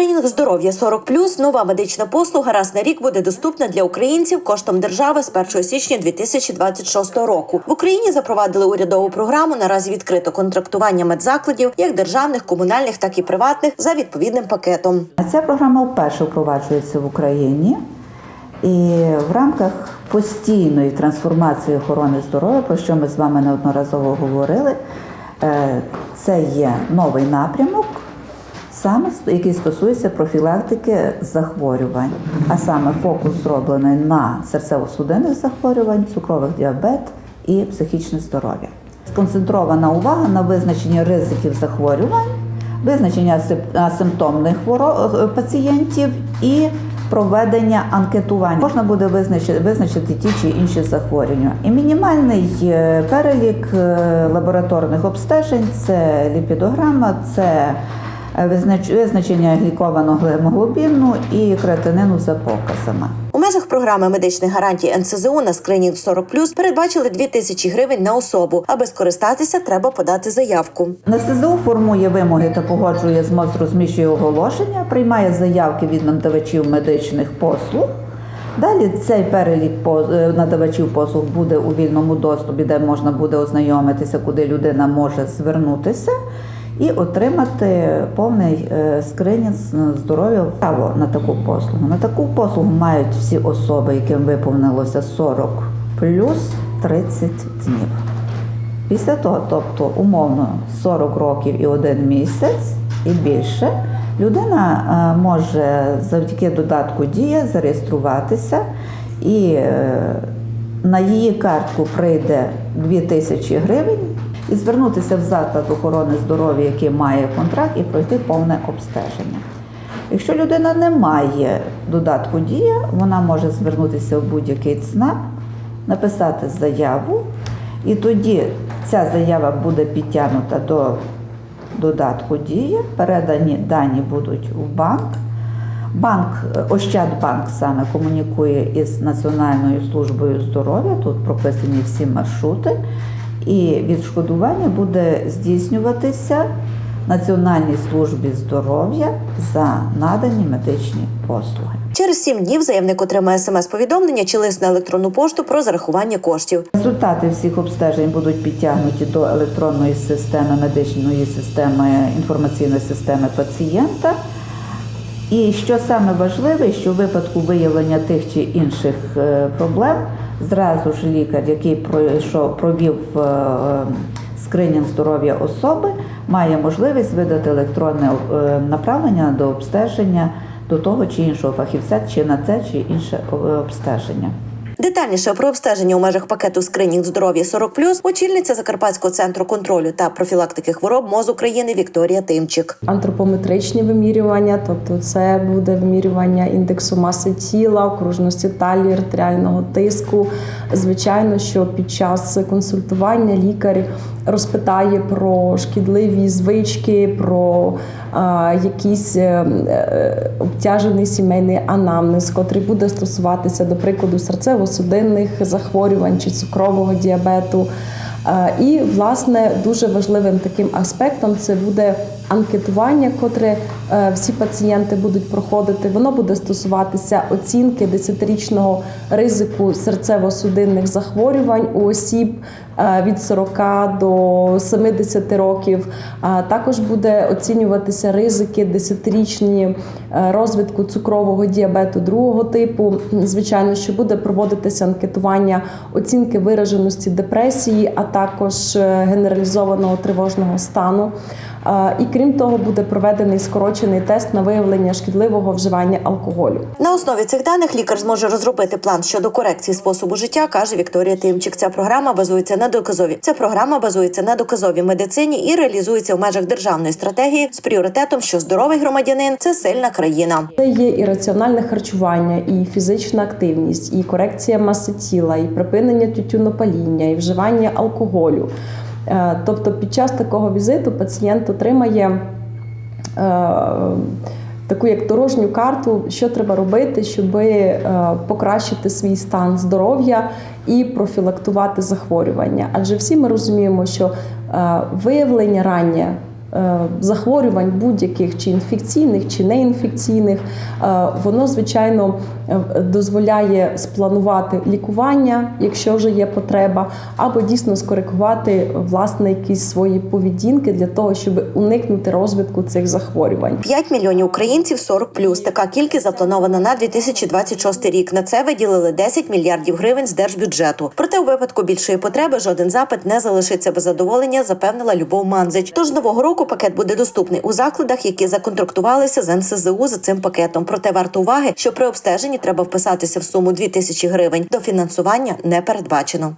Скринінг здоров'я 40+, нова медична послуга раз на рік буде доступна для українців коштом держави з 1 січня 2026 року. В Україні запровадили урядову програму. Наразі відкрито контрактування медзакладів як державних, комунальних, так і приватних за відповідним пакетом. Ця програма вперше впроваджується в Україні. І в рамках постійної трансформації охорони здоров'я, про що ми з вами неодноразово говорили, е, це є новий напрямок, саме який стосується профілактики захворювань, а саме фокус зроблений на серцево-судинних захворювань, цукровий діабет і психічне здоров'я. Сконцентрована увага на визначенні ризиків захворювань, визначення асимптомних е, пацієнтів і проведення анкетувань. Можна буде визначити, визначити ті чи інші захворювання. І мінімальний е, перелік е, лабораторних обстежень це ліпідограма, це визначення глікованого гемоглобіну і креатинину за показами. У межах програми медичних гарантій НСЗУ на скринінг 40+, передбачили 2 тисячі гривень на особу. Аби скористатися, треба подати заявку. НСЗУ формує вимоги та погоджує з МОЗ, розміщує оголошення, приймає заявки від надавачів медичних послуг. Далі цей перелік е, надавачів послуг буде у вільному доступі, де можна буде ознайомитися, куди людина може звернутися і отримати повний е, скринінг здоров'я право на таку послугу. На таку послугу мають всі особи, яким виповнилося 40 плюс 30 днів. Після того, тобто умовно 40 років і один місяць і більше, людина е, може завдяки додатку Дія зареєструватися і е, на її картку прийде 2 тисячі гривень і звернутися в заклад охорони здоров'я, який має контракт, і пройти повне обстеження. Якщо людина не має додатку Дія, вона може звернутися в будь-який ЦНАП, написати заяву, і тоді ця заява буде підтягнута до додатку Дія, передані дані будуть в банк. Банк, Ощадбанк саме комунікує із Національною службою здоров'я, тут прописані всі маршрути, і відшкодування буде здійснюватися Національній службі здоров'я за надані медичні послуги. Через 7 днів заявник отримає смс-повідомлення чи лист на електронну пошту про зарахування коштів. Результати всіх обстежень будуть підтягнуті до електронної системи медичної системи інформаційної системи пацієнта. І що саме важливе, що в випадку виявлення тих чи інших е, проблем, зразу ж лікар, який пройшов, провів е, е, скринінг здоров'я особи, має можливість видати електронне е, направлення до обстеження до того чи іншого фахівця, чи на це чи інше обстеження. Детальніше про обстеження у межах пакету скринінг здоров'я 40+, очільниця Закарпатського центру контролю та профілактики хвороб МОЗ України Вікторія Тимчик. антропометричні вимірювання, тобто це буде вимірювання індексу маси тіла, окружності талії, артеріального тиску. Звичайно, що під час консультування лікар розпитає про шкідливі звички, про якийсь е, е, обтяжений сімейний анамнез, котрий буде стосуватися, до прикладу, серцево-судинних захворювань чи цукрового діабету. Е, І, власне, дуже важливим таким аспектом це буде анкетування, котре е, всі пацієнти будуть проходити. Воно буде стосуватися оцінки 10-річного ризику серцево-судинних захворювань у осіб е, від 40 до 70 років. А Також буде оцінюватися ризики 10-річні е, розвитку цукрового діабету другого типу. Звичайно, що буде проводитися анкетування оцінки вираженості депресії, а також е, генералізованого тривожного стану. І крім того, буде проведений скорочений тест на виявлення шкідливого вживання алкоголю. На основі цих даних лікар зможе розробити план щодо корекції способу життя, каже Вікторія Тимчик. Ця програма базується на доказові. Ця програма базується на доказовій медицині і реалізується в межах державної стратегії з пріоритетом, що здоровий громадянин це сильна країна. Це є і раціональне харчування, і фізична активність, і корекція маси тіла, і припинення тютюнопаління, і вживання алкоголю. Е, Тобто, під час такого візиту пацієнт отримає е, таку як дорожню карту, що треба робити, щоб е, покращити свій стан здоров'я і профілактувати захворювання. Адже всі ми розуміємо, що виявлення раннє захворювань будь-яких чи інфекційних, чи неінфекційних, е, воно звичайно е, дозволяє спланувати лікування, якщо вже є потреба, або дійсно скоригувати власне якісь свої поведінки для того, щоб уникнути розвитку цих захворювань. 5 мільйонів українців 40 плюс. Така кількість запланована на 2026 рік. На це виділили 10 мільярдів гривень з держбюджету. Проте у випадку більшої потреби жоден запит не залишиться без задоволення, запевнила Любов Манзич. Тож нового року пакет буде доступний у закладах, які законтрактувалися з НСЗУ за цим пакетом. Проте варто уваги, що при обстеженні треба вписатися в суму 2 тисячі гривень. До фінансування не передбачено.